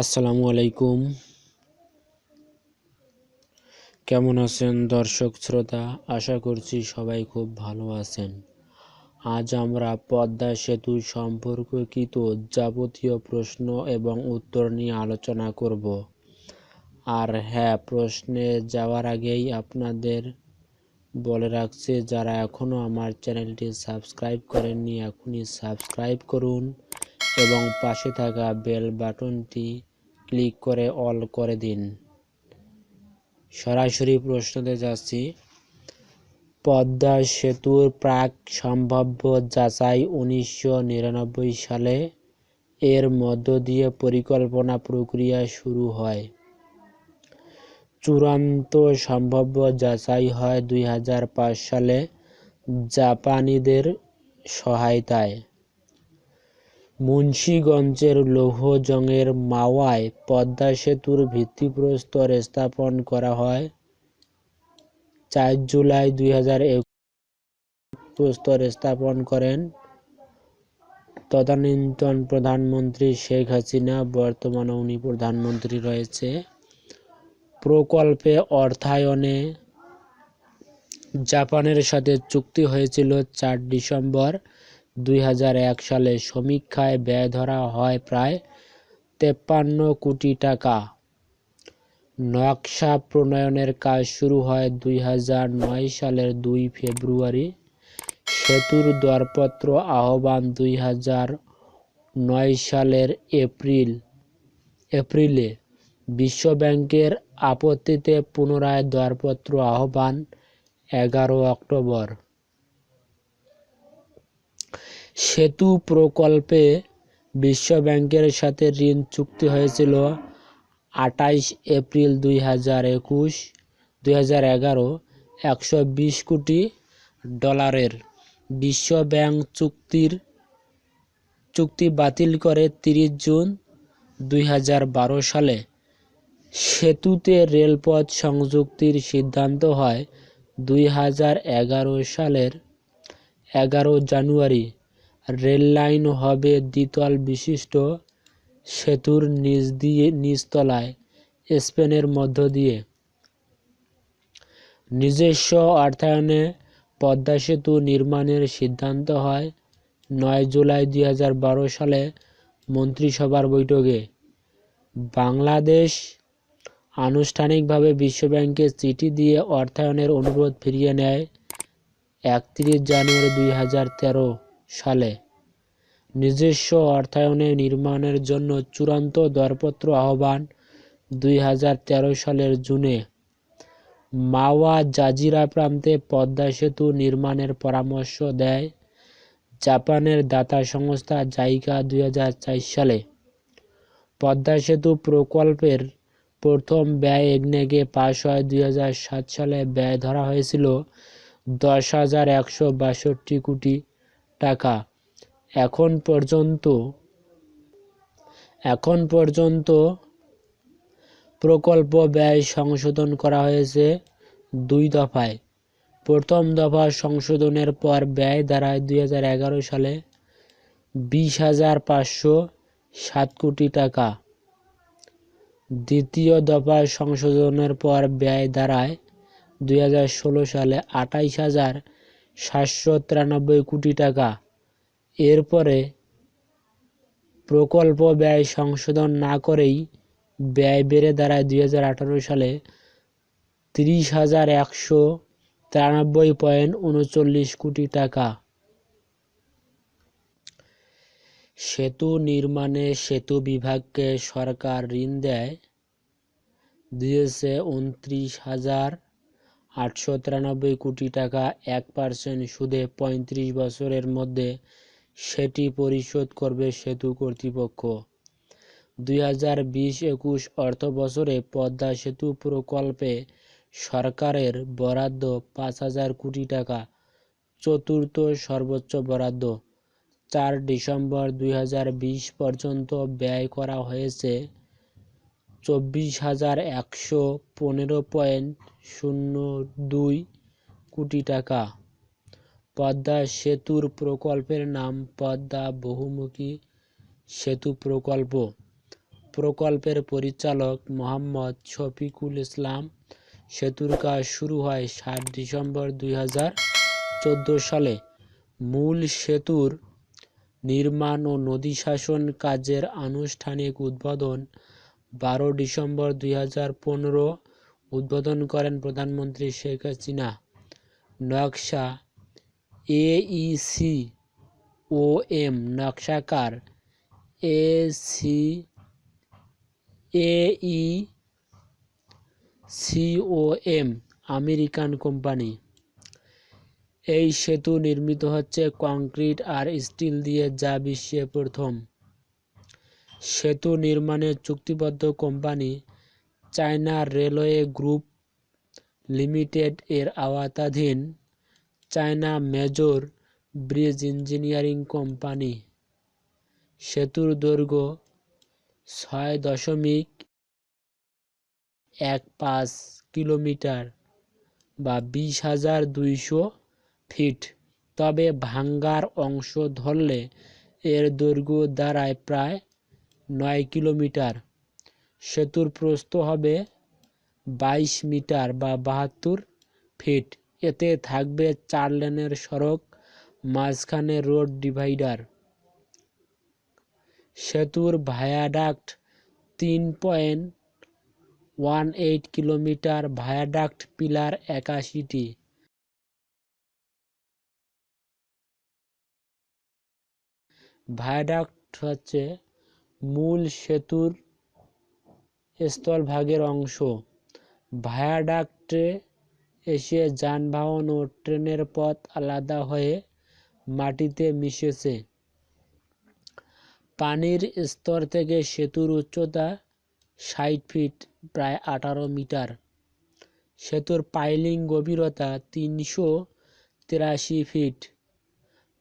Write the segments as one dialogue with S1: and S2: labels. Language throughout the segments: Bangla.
S1: আসসালামু আলাইকুম। কেমন আছেন দর্শক শ্রোতা? আশা করছি সবাই খুব ভালো আছেন। আজ আমরা পদ্মা সেতু সম্পর্কিত যাবতীয় প্রশ্ন এবং উত্তর নিয়ে আলোচনা করব। আর হ্যাঁ প্রশ্নে যাওয়ার আগেই আপনাদের বলে রাখছি, যারা এখনও আমার চ্যানেলটি সাবস্ক্রাইব করেননি, এখনই সাবস্ক্রাইব করুন। এবং পাশে থাকা বেল বাটনটি ক্লিক করে অল করে দিন। সরাসরি প্রশ্নতে যাচ্ছি, পদ্মা সেতুর প্রাক সম্ভাব্য যাচাই উনিশশো নিরানব্বই সালে এর মধ্য দিয়ে পরিকল্পনা প্রক্রিয়া শুরু হয়। চূড়ান্ত সম্ভাব্য যাচাই হয় দুই হাজার পাঁচ সালে জাপানিদের সহায়তায়। মুন্সিগঞ্জের লৌহজংয়ের মাওয়ায় পদ্মা সেতুর ভিত্তিপ্রস্তর স্থাপন করা হয় চার জুলাই দুই হাজার প্রস্তর স্থাপন করেন তদানীন্তন প্রধানমন্ত্রী শেখ হাসিনা। বর্তমানে উনি প্রধানমন্ত্রী রয়েছে। প্রকল্পে অর্থায়নে জাপানের সাথে চুক্তি হয়েছিল চার ডিসেম্বর। দুই হাজার এক সালে সমীক্ষায় ব্যয় ধরা হয় প্রায় তেপ্পান্ন কোটি টাকা। নকশা প্রণয়নের কাজ শুরু হয় দুই হাজার নয় সালের দুই ফেব্রুয়ারি। সেতুর দরপত্র আহ্বান দুই সালের এপ্রিল। এপ্রিলে বিশ্বব্যাংকের আপত্তিতে পুনরায় দরপত্র আহ্বান এগারো অক্টোবর। সেতু প্রকল্পে বিশ্বব্যাংকের সাথে ঋণ চুক্তি হয়েছিল আটাইশ এপ্রিল দুই হাজার একুশ, দুই হাজার এগারো, একশো বিশ কোটি ডলারের। বিশ্ব ব্যাংক চুক্তির চুক্তি বাতিল করে তিরিশ জুন দুই হাজার বারো সালে। সেতুতে রেলপথ সংযুক্তির সিদ্ধান্ত হয় দুই হাজার এগারো সালের এগারো জানুয়ারি। রেললাইন হবে দ্বিতল বিশিষ্ট সেতুর নিচ দিয়ে, নিচতলায়, স্পেনের মধ্য দিয়ে। নিজস্ব অর্থায়নে পদ্মা সেতু নির্মাণের সিদ্ধান্ত হয় নয় জুলাই দুই হাজার বারো সালে মন্ত্রিসভার বৈঠকে। বাংলাদেশ আনুষ্ঠানিকভাবে বিশ্বব্যাংকে চিঠি দিয়ে অর্থায়নের অনুরোধ ফিরিয়ে নেয় একত্রিশ জানুয়ারি দুই হাজার তেরো সালে। নিজস্ব অর্থায়নে নির্মাণের জন্য চূড়ান্ত দরপত্র আহ্বান দুই হাজার তেরো সালের জুনে। মাওয়া জাজিরা প্রান্তে পদ্মা সেতু নির্মাণের পরামর্শ দেয় জাপানের দাতা সংস্থা জাইকা দুই হাজার চার সালে। পদ্মা সেতু প্রকল্পের প্রথম ব্যয় একনেগে পাশ হয় দুই হাজার সাত সালে ব্যয় ধরা হয়েছিল দশ হাজার একশো বাষট্টি কোটি টাকা। এখন পর্যন্ত এখন পর্যন্ত প্রকল্প ব্যয় সংশোধন করা হয়েছে দুই দফায়। প্রথম দফা সংশোধনের পর ব্যয় দাঁড়ায় দুই হাজার এগারো সালে বিশ হাজার পাঁচশো সাত কোটি টাকা। দ্বিতীয় দফা সংশোধনের পর ব্যয় দাঁড়ায় দুই হাজার ষোলো সালে আটাইশ হাজার সাতশো তিরানব্বই কোটি টাকা। এরপরে প্রকল্প ব্যয় সংশোধন না করেই ব্যয় বেড়ে দাঁড়ায় দুই হাজার আঠারো সালে তিরিশ হাজার একশো তিরানব্বই পয়েন্ট উনচল্লিশ কোটি টাকা। সেতু নির্মাণে সেতু বিভাগকে সরকার ঋণ দেয়। দিয়েছে উনত্রিশ হাজার আটশো তিরানব্বই কোটি টাকা এক পার্সেন্ট সুদে পঁয়ত্রিশ বছরের মধ্যে সেটি পরিশোধ করবে সেতু কর্তৃপক্ষ। দুই হাজার বিশ একুশ অর্থবছরে পদ্মা সেতু প্রকল্পে সরকারের বরাদ্দ পাঁচ হাজার কোটি টাকা, চতুর্থ সর্বোচ্চ বরাদ্দ। চার ডিসেম্বর দুই হাজার বিশ পর্যন্ত ব্যয় করা হয়েছে চব্বিশ হাজার একশো পনেরো পয়েন্ট শূন্য দুই কোটি টাকা। পদ্মা সেতুর প্রকল্পের নাম পদ্মা বহুমুখী সেতু প্রকল্প। প্রকল্পের পরিচালক মোহাম্মদ শফিকুল ইসলাম। সেতুর কাজ শুরু হয় সাত ডিসেম্বর দুই হাজার চোদ্দ সালে। মূল সেতুর নির্মাণ ও নদী শাসন কাজের আনুষ্ঠানিক উদ্বোধন বারো ডিসেম্বর দুই হাজার পনেরো উদ্বোধন করেন প্রধানমন্ত্রী শেখ হাসিনা। নকশা এইসি ও এম, নকশাকার এসি এই সিওএম আমেরিকান কোম্পানি। এই সেতু নির্মিত হচ্ছে কংক্রিট আর স্টিল দিয়ে, যা বিশ্বে প্রথম। সেতু নির্মাণে চুক্তিবদ্ধ company China railway group limited এর আওতাধীন China major bridge engineering company. সেতুর দৈর্ঘ্য ছয় দশমিক এক পাঁচ কিলোমিটার বা বিশ হাজার দুইশো ফিট। তবে ভাঙ্গার অংশ ধরলে এর দৈর্ঘ্য দাঁড়ায় প্রায় নয় কিলোমিটার। সেতুর প্রস্থ হবে বাইশ মিটার বা বাহাত্তর ফিট। এতে থাকবে চার লেনের সড়ক, মাঝখানে রোড ডিভাইডার। সেতুর ভায়াডাক্ট তিন point one eight kilometre viaduct pillar একাশিটি। Viaduct হচ্ছে মূল সেতুর স্থলভাগের অংশ। ভায়াডাক্টে এসে যানবাহন ও ট্রেনের পথ আলাদা হয়ে মাটিতে মিশেছে। পানির স্তর থেকে সেতুর উচ্চতা ষাট ফিট, প্রায় আঠারো মিটার। সেতুর পাইলিং গভীরতা তিনশো তিরাশি ফিট।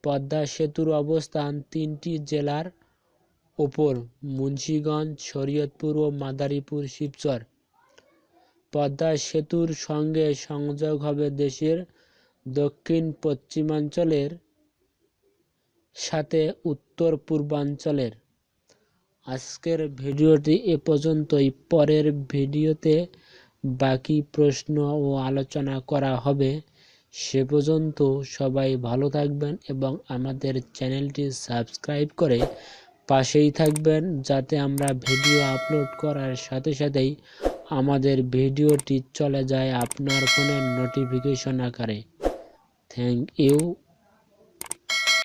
S1: পদ্মা সেতুর অবস্থান তিনটি জেলার ওপর মুন্সিগঞ্জ, শরীয়তপুর ও মাদারীপুর, শিবচর। পদ্মা সেতুর সঙ্গে সংযোগ হবে দেশের দক্ষিণ পশ্চিমাঞ্চলের সাথে উত্তর পূর্বাঞ্চলের। আজকের ভিডিওটি এ পর্যন্তই। পরের ভিডিওতে বাকি প্রশ্ন ও আলোচনা করা হবে। সে পর্যন্ত সবাই ভালো থাকবেন এবং আমাদের চ্যানেলটি সাবস্ক্রাইব করে পাশেই থাকবেন যাতে আমরা ভিডিও আপলোড করার সাথে সাথেই আমাদের ভিডিওটি চলে যায় আপনার ফোনের নোটিফিকেশন আকারে। Thank you.